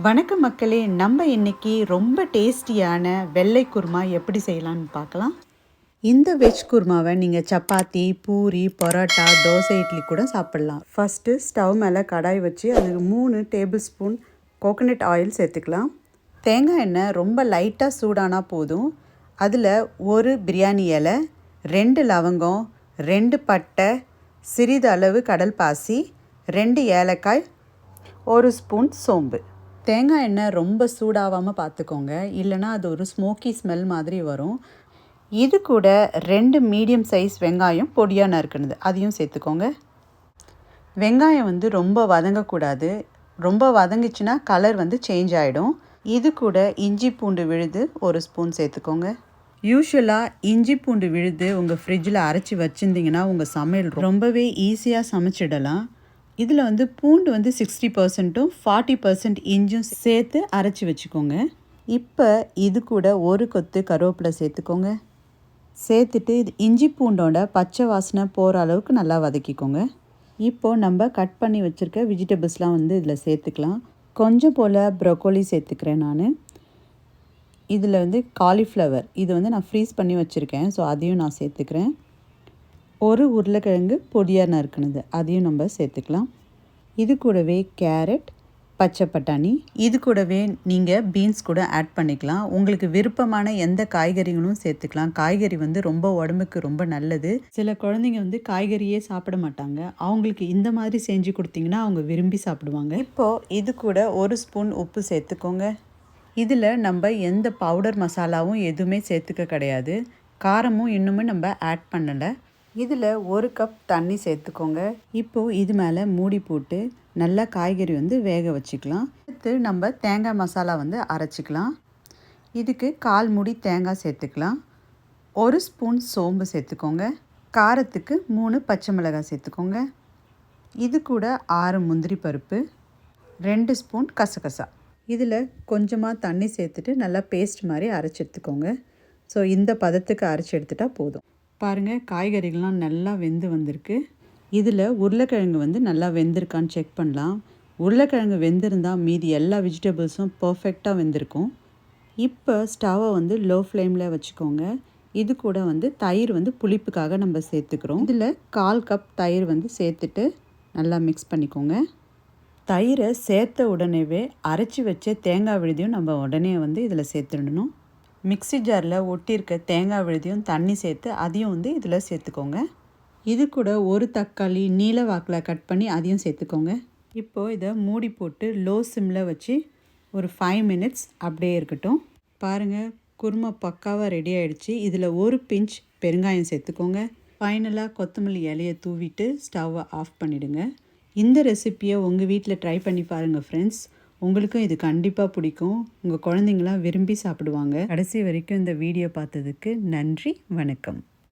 வணக்கம் மக்களே நம்ம இன்னைக்கு ரொம்ப டேஸ்டியான வெள்ளை குருமா எப்படி செய்யலாம்னு பார்க்கலாம். இந்த வெஜ் குருமாவை நீங்கள் சப்பாத்தி பூரி பரோட்டா தோசை இட்லி கூட சாப்பிட்லாம். ஃபஸ்ட்டு ஸ்டவ் மேலே கடாய் வச்சு அதுக்கு மூணு டேபிள் ஸ்பூன் கோகனட் ஆயில் சேர்த்துக்கலாம். தேங்காய் எண்ணெய் ரொம்ப லைட்டாக சூடானா போதும். அதில் ஒரு பிரியாணி இலை ரெண்டு லவங்கம் ரெண்டு பட்டை சிறிதளவு கடல் பாசி ரெண்டு ஏலக்காய் ஒரு ஸ்பூன் சோம்பு. தேங்காய் எண்ணெய் ரொம்ப சூடாகாமல் பார்த்துக்கோங்க இல்லைனா அது ஒரு ஸ்மோக்கி ஸ்மெல் மாதிரி வரும். இது கூட ரெண்டு மீடியம் சைஸ் வெங்காயம் பொடியாக நறுக்குனது. அதையும் சேர்த்துக்கோங்க. வெங்காயம் வந்து ரொம்ப வதங்கக்கூடாது. ரொம்ப வதங்கிச்சுன்னா கலர் வந்து சேஞ்ச் ஆகிடும் இது கூட இஞ்சி பூண்டு விழுது ஒரு ஸ்பூன் சேர்த்துக்கோங்க. யூஸ்வலாக இஞ்சி பூண்டு விழுது உங்கள் ஃப்ரிட்ஜில் அரைச்சி வச்சுருந்தீங்கன்னா உங்கள் சமையல் ரொம்பவே ஈஸியாக சமைச்சிடலாம். இதில் வந்து பூண்டு வந்து சிக்ஸ்டி பர்சன்ட்டும் ஃபார்ட்டி பர்சன்ட் இஞ்சும் சேர்த்து அரைச்சி வச்சுக்கோங்க. இப்போ இது கூட ஒரு கொத்து கருவேப்பிலை சேர்த்துக்கோங்க. சேர்த்துட்டு இது இஞ்சி பூண்டோட பச்சை வாசனை போகிற அளவுக்கு நல்லா வதக்கிக்கோங்க. இப்போது நம்ம கட் பண்ணி வச்சுருக்க வெஜிடபிள்ஸ்லாம் வந்து இதில் சேர்த்துக்கலாம். கொஞ்சம் போல் ப்ரொக்கோலி சேர்த்துக்கிறேன் நான். இதில் வந்து காலிஃப்ளவர் இது வந்து நான் ஃப்ரீஸ் பண்ணி வச்சுருக்கேன். ஸோ அதையும் நான் சேர்த்துக்கிறேன். ஒரு உருளைக்கிழங்கு பொடியாக நறுக்குனது. அதையும் நம்ம சேர்த்துக்கலாம். இது கூடவே கேரட் பச்சை பட்டாணி. இது கூடவே நீங்கள் பீன்ஸ் கூட ஆட் பண்ணிக்கலாம். உங்களுக்கு விருப்பமான எந்த காய்கறிகளும் சேர்த்துக்கலாம். காய்கறி வந்து ரொம்ப உடம்புக்கு ரொம்ப நல்லது. சில குழந்தைங்க வந்து காய்கறியே சாப்பிட மாட்டாங்க. அவங்களுக்கு இந்த மாதிரி செஞ்சு கொடுத்தீங்கன்னா அவங்க விரும்பி சாப்பிடுவாங்க. இப்போது இது கூட ஒரு ஸ்பூன் உப்பு சேர்த்துக்கோங்க. இதில் நம்ம எந்த பவுடர் மசாலாவும் எதுவுமே சேர்த்துக்க கிடையாது. காரமும் இன்னுமே நம்ம ஆட் பண்ணலை. இதில் ஒரு கப் தண்ணி சேர்த்துக்கோங்க. இப்போது இது மேலே மூடி போட்டு நல்லா காய்கறி வந்து வேக வச்சுக்கலாம். அடுத்து நம்ம தேங்காய் மசாலா வந்து அரைச்சிக்கலாம். இதுக்கு கால் மூடி தேங்காய் சேர்த்துக்கலாம். ஒரு ஸ்பூன் சோம்பு சேர்த்துக்கோங்க. காரத்துக்கு மூணு பச்சை மிளகாய் சேர்த்துக்கோங்க. இது கூட ஆறு முந்திரி பருப்பு ரெண்டு ஸ்பூன் கசகசா. இதில் கொஞ்சமாக தண்ணி சேர்த்துட்டு நல்லா பேஸ்ட் மாதிரி அரைச்சி எடுத்துக்கோங்க. ஸோ இந்த பதத்துக்கு அரைச்சி எடுத்துட்டால் போதும். பாருங்கள் காய்கறிகள்லாம் நல்லா வெந்து வந்திருக்கு. இதில் உருளைக்கிழங்கு வந்து நல்லா வெந்திருக்கான்னு செக் பண்ணலாம். உருளைக்கிழங்கு வெந்திருந்தால் மீதி எல்லா வெஜிடபிள்ஸும் பர்ஃபெக்டாக வெந்திருக்கும். இப்போ ஸ்டவ்வை வந்து லோ ஃப்ளேமில் வச்சுக்கோங்க. இது கூட வந்து தயிர் வந்து புளிப்புக்காக நம்ம சேர்த்துக்கிறோம். இதில் கால் கப் தயிர் வந்து சேர்த்துட்டு நல்லா மிக்ஸ் பண்ணிக்கோங்க. தயிரை சேர்த்த உடனேவே அரைச்சி வச்ச தேங்காய் விழுதியும் நம்ம உடனே வந்து இதில் சேர்த்துடணும். மிக்ஸி ஜாரில் ஒட்டியிருக்க தேங்காய் விழுதியும் தண்ணி சேர்த்து அதையும் வந்து இதில் சேர்த்துக்கோங்க. இது கூட ஒரு தக்காளி நீல வாக்கில் கட் பண்ணி அதையும் சேர்த்துக்கோங்க. இப்போது இதை மூடி போட்டு லோ சிம்மில் வச்சு ஒரு ஃபைவ் மினிட்ஸ் அப்படியே இருக்கட்டும். பாருங்கள் குருமா பக்காவாக ரெடி ஆகிடுச்சு இதில் ஒரு பிஞ்ச் பெருங்காயம் சேர்த்துக்கோங்க. ஃபைனலாக கொத்தமல்லி இலையை தூவிட்டு ஸ்டவ்வை ஆஃப் பண்ணிவிடுங்க இந்த ரெசிப்பியை உங்கள் வீட்டில் ட்ரை பண்ணி பாருங்கள் ஃப்ரெண்ட்ஸ் உங்களுக்கும் இது கண்டிப்பாக பிடிக்கும். உங்கள் குழந்தைங்களாம் விரும்பி சாப்பிடுவாங்க. கடைசி வரைக்கும் இந்த வீடியோ பார்த்ததுக்கு நன்றி வணக்கம்.